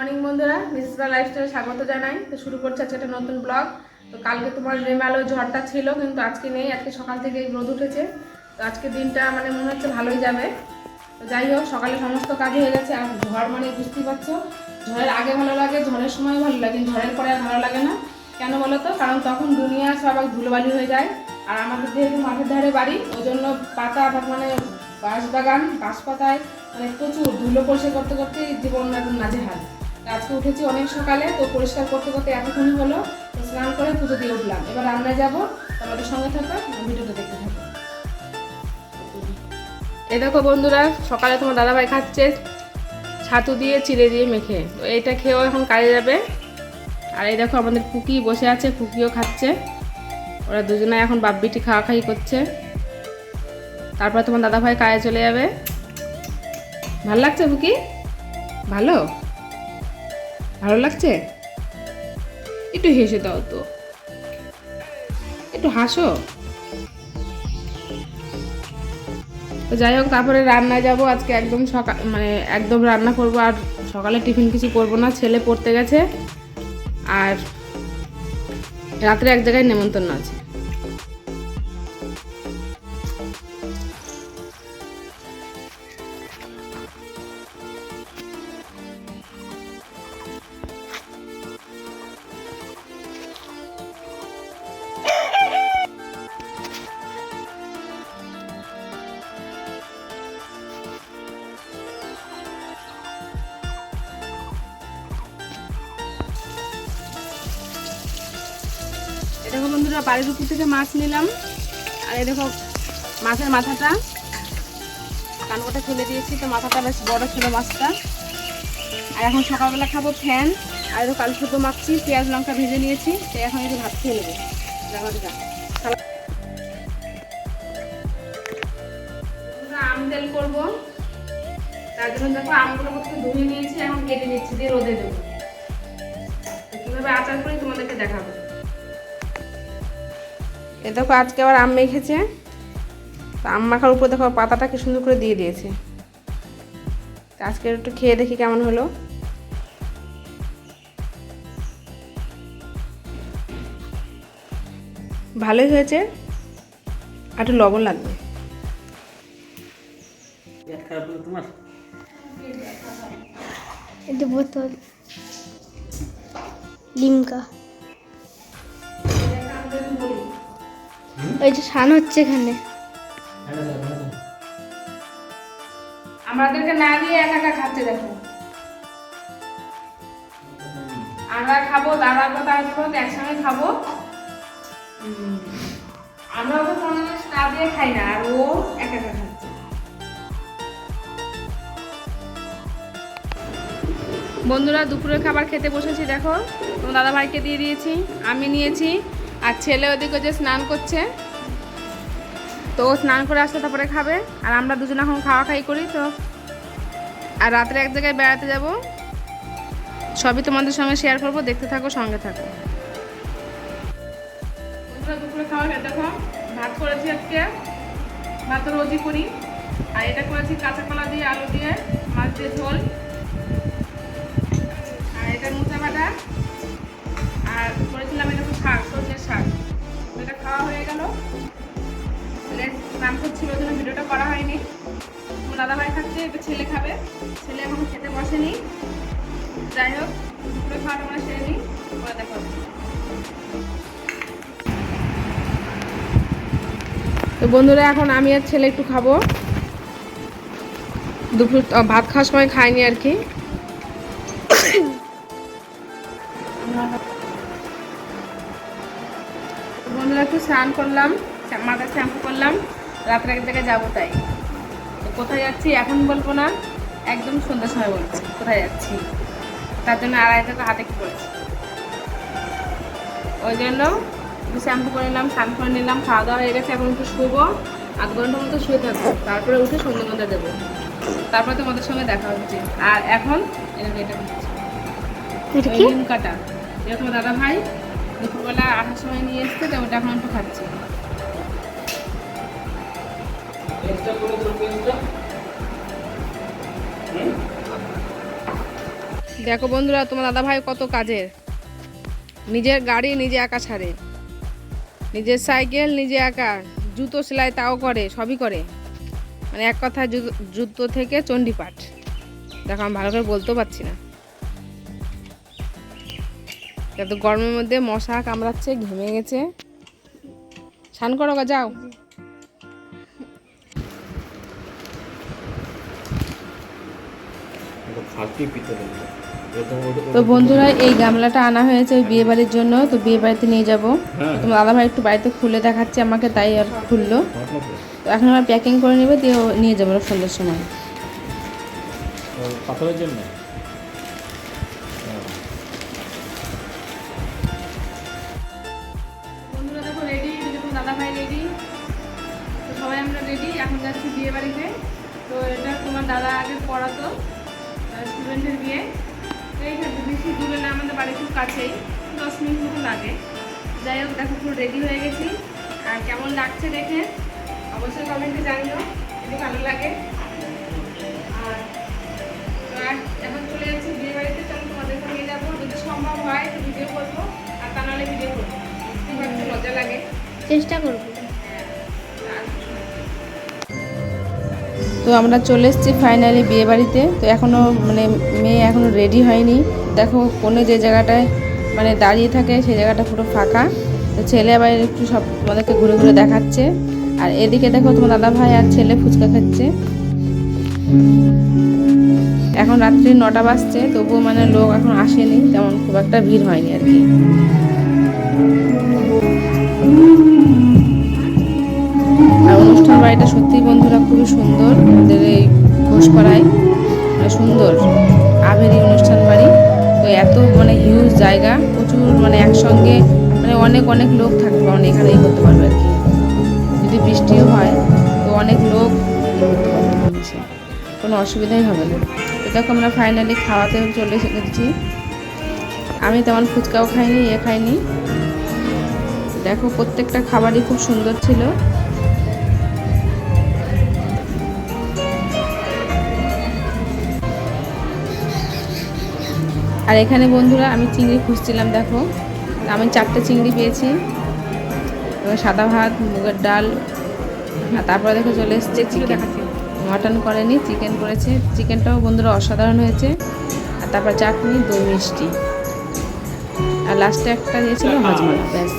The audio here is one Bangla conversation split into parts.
মর্নিং বন্ধুরা মিসরা লাইফস্টাইল স্বাগত জানাই। তো শুরু করছে আজকে একটা নতুন ব্লগ তো কালকে তোমার রেমালো ঝড়টা ছিল, কিন্তু আজকে নেই, আজকে সকাল থেকে রোদ উঠেছে। তো আজকে দিনটা মানে মনে হচ্ছে ভালোই যাবে। তো যাই হোক, সকালে সমস্ত কাজ হয়ে গেছে, আর ঝড় মানে বুঝতেই পারছ, ঝড়ের আগে ভালো লাগে, ঝড়ের সময় ভালো লাগে, ঝড়ের পরে আর ভালো লাগে না। কেন বলো তো? কারণ তখন দুনিয়া সবাই ধুলোবালি হয়ে যায়, আর আমাদের যেহেতু মাঠের ধারে বাড়ি, ওই জন্য পাতা মানে বাঁশ বাগান বাঁশ পাতায় মানে প্রচুর ধুলো পরিষ্কার করতে করতে জীবন নাজে হাল আজকে উঠেছি অনেক সকালে, তো পরিষ্কার করতে করতে এতক্ষণই হলো স্নান করে পুজো দিয়ে উঠলাম। এবার রান্নায় যাব তোমাদের সঙ্গে থাকো ভিডিওটা দেখতে থাকো। এ দেখো বন্ধুরা, সকালে তোমার দাদাভাই খাচ্ছে, ছাতু দিয়ে, চিড়ে দিয়ে মেখে। তো এইটা খেয়েও এখন কাজে যাবে। আর এই দেখো আমাদের কুকি বসে আছে, কুকিও খাচ্ছে। ওরা দুজনে এখন বাব্বিটি খাওয়া খাই করছে। তারপর তোমার দাদাভাই কাজে চলে যাবে। ভালো লাগছে কুকি? ভালো? ভালো লাগছে? একটু হেসে দাও তো। একটু হাসো। তো যাই হোক তারপরে রান্নায় যাব। আজকে একদম সকাল মানে একদম রান্না করব। আর সকালে টিফিন কিছু করব না ছেলে পড়তে গেছে। আর রাত্রে এক জায়গায় নেমন্তন্ন আছে। দেখো বন্ধুরা, বাড়ির উপর থেকে মাছ নিলাম। আর এই দেখো মাছের মাথাটা। কানকোটা ফেলে দিয়েছি, তো মাথাটা বেশ বড় ছিল মাছটা। আর এখন সকালবেলা খাব ফ্যান। আর একটু কাল শুধু মাখছি, পেঁয়াজ, লঙ্কা ভেজে নিয়েছি, তো এখন একটু ভাত খেয়ে নেব। আম তেল করব। তার জন্য দেখো আমগুলো ধুয়ে নিয়েছি, এখন কেটে নিচ্ছি, দিয়ে রোদে দেবো। তো কীভাবে আচার করি তোমাদেরকে দেখাবো। এ দেখো আজকে আবার আম মেখেছে। তো আম মাখার উপর দেখো পাতাটা কি সুন্দর করে দিয়ে দিয়েছে। তো আজকে একটু খেয়ে দেখি কেমন হলো। ভালোই হয়েছে আর একটু লবণ লাগবে। তোমার? বোতল। লিমকা। ওই যে সান হচ্ছে এখানে। আমাদেরকে না দিয়ে একা একা খাচ্ছে দেখো। আমরা খাব দাদা কথা আসব একসঙ্গে খাব। আমরা ওকে কোনো জিনিস না দিয়ে খাই না আর ও একা একা খাচ্ছে। বন্ধুরা দুপুরের খাবার খেতে বসেছি দেখো। তোমার দাদা ভাইকে দিয়ে দিয়েছি আমি নিয়েছি। আর ছেলে ওদিকে যে স্নান করছে, তো ও স্নান করে আসলে তারপরে খাবে। আর আমরা দুজন এখন খাওয়া খাই করি তো। আর রাত্রে এক জায়গায় বেড়াতে যাব। সবই তোমাদের সঙ্গে শেয়ার করব, দেখতে থাকো, সঙ্গে থাকো। দুপুরে খাওয়া দেখো, ভাত করেছি আজকে। ভাত রোজই করি। আর এটা করেছি কাঁচা কলা দিয়ে আলু দিয়ে তো বন্ধুরা, এখন আমি আর ছেলে একটু খাব। দুপুর ভাত খাওয়ার সময় খাইনি আর কি। বন্ধুরা, একটু স্নান করলাম মাথায় শ্যাম্পু করলাম, রাত্রে এক জায়গায় যাব তাই। তো কোথায় যাচ্ছি এখন বলব না, একদম সন্ধ্যার সময় বলছি কোথায় যাচ্ছি? তার জন্য আড়াই টাকা হাতে কি করেছি? ওই জন্য শ্যাম্পু করে নিলাম স্নান করে নিলাম খাওয়া দাওয়া হয়ে গেছে এখন একটু শুবো। আধ ঘণ্টা মতো শুয়ে থাকব তারপরে উঠে সন্ধ্যা দেবো। তারপরে তোমাদের সঙ্গে দেখা হচ্ছে। আর এখন এরকম এটা নিম কাটা। এটা তোমার দাদা ভাই দুপুরবেলা আসার সময় নিয়ে এসছে তো ওটা এখন একটু খাচ্ছি। দেখো বন্ধুরা, তোমার দাদা ভাই কত কাজের। নিজের গাড়ি নিজে একা ছাড়ে। নিজের সাইকেল নিজে একা, জুতো সেলাই তাও করে, সবই করে। মানে এক কথা জুতো থেকে চণ্ডীপাঠ দেখো, আমি ভালো করে বলতেও পারছি না। এত গরমের মধ্যে মশা কামড়াচ্ছে, ঘেমে গেছে। স্নান করো যাও। খালটি পিতে লাগবে তো বন্ধুরা এই গামলাটা আনা হয়েছে ওই বিয়ে বাড়ির জন্য তো বিয়ে বাড়িতে নিয়ে যাব। হ্যাঁ। তোমার দাদা ভাই একটু বাড়িতে খুলে দেখাচ্ছে আমাকে তাই আর খুললো। তো। এখন আমরা প্যাকিং করে নেবে দিয়ে নিয়ে যাব সন্ধ্যের সময়। পাথরের জন্য? এখন যাচ্ছি বিয়ে বাড়িতে তো এটা তোমার দাদা আগে পড়াতো স্টুডেন্টের বিয়ে। বেশি দূরে না আমাদের বাড়ি খুব কাছেই, দশ মিনিট মতো লাগে। যাই হোক, দেখো পুরো রেডি হয়ে গেছি। আর কেমন লাগছে দেখে অবশ্যই কমেন্টে জানিও, যদি ভালো লাগে। আর এখন চলে যাচ্ছি বিয়ে বাড়িতে, চলো তোমাদেরকে নিয়ে যাব। যদি সম্ভব হয়, তো ভিডিও করব। আর তা নাহলে ভিডিও করব মজা লাগে। চেষ্টা করব। তো আমরা চলে এসেছি ফাইনালি বিয়ে বাড়িতে। তো এখনও মানে মেয়ে এখনও রেডি হয়নি। দেখো কোনো যে জায়গাটায় মানে দাঁড়িয়ে থাকে সেই জায়গাটা পুরো ফাঁকা। তো ছেলে আবার একটু সব আমাদেরকে ঘুরে ঘুরে দেখাচ্ছে। আর এদিকে দেখো তোমার দাদা ভাই আর ছেলে ফুচকা খাচ্ছে। এখন রাত্রি নটা বাজছে, তবুও মানে লোক এখন আসেনি, তেমন খুব একটা ভিড় হয়নি আর কি। অনুষ্ঠান বাড়িটা সত্যি বন্ধুরা খুবই সুন্দর আমাদের এই ঘোষপাড়ায়। মানে সুন্দর আভেরি অনুষ্ঠান বাড়ি। তো এত মানে হিউজ জায়গা, প্রচুর মানে একসঙ্গে মানে অনেক অনেক লোক থাকবে মানে এখানে ই করতে পারবে আর কি। যদি বৃষ্টিও হয়, তো অনেক লোক পারবে। কোনো অসুবিধাই হবে না। তো আমরা ফাইনালি খাওয়াতে চলে এসেছি। আমি তেমন ফুচকাও খাইনি, এ খাইনি। দেখো প্রত্যেকটা খাবারই খুব সুন্দর ছিল। আর এখানে বন্ধুরা আমি চিংড়ি খুঁজছিলাম দেখো। আমি চারটে চিংড়ি পেয়েছি। এবং সাদা ভাত মুগের ডাল আর তারপরে দেখো চলে এসছে চিকেন মাটন করেনি চিকেন করেছে। চিকেনটাও বন্ধুরা অসাধারণ হয়েছে। আর তারপর চাটনি দই মিষ্টি। আর লাস্টে একটা দিয়েছিল হজমালা ব্যাস।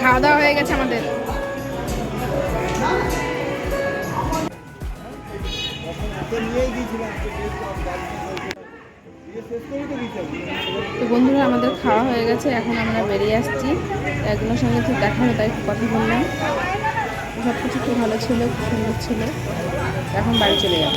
খাওয়া দাওয়া হয়ে গেছে আমাদের। তো বন্ধুরা, আমাদের খাওয়া হয়ে গেছে, এখন আমরা বেরিয়ে আসছি। একজনের সঙ্গে ঠিক দেখা হলো, তাই কথা বললাম। সব কিছু খুব ভালো ছিল, খুব সুন্দর ছিল। এখন বাড়ি চলে যাব।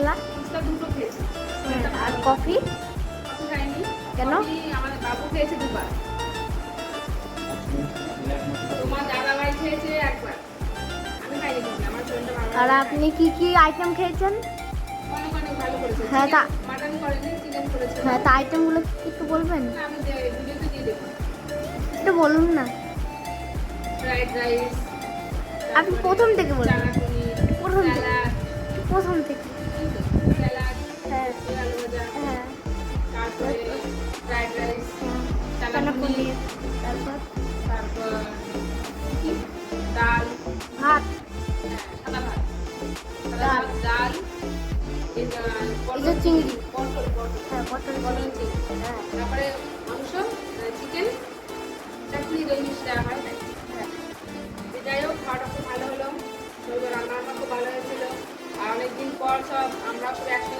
খেলা আর কফি? কেন? বাবু খেয়েছে দুবার। আর আপনি কি কি আইটেম খেয়েছেন? হ্যাঁ, তা- হ্যাঁ তা আইটেমগুলো একটু বলবেন? দেবো। একটু বলুন না। আপনি প্রথম থেকে বলুন। প্রথম থেকে। প্রথম থেকে। যে চিংড়ি। পটল হ্যাঁ পটল পটল চিংড়ি হ্যাঁ। তারপরে মাংস চিকেন চাটনি, দই মিষ্টি দেওয়া হয়। হ্যাঁ যাই হোক, খাওয়াটা খুব ভালো হলো। শরীরে রান্নাটা খুব ভালো হয়েছিল। আর অনেকদিন পর সব আমরা সব একসঙ্গে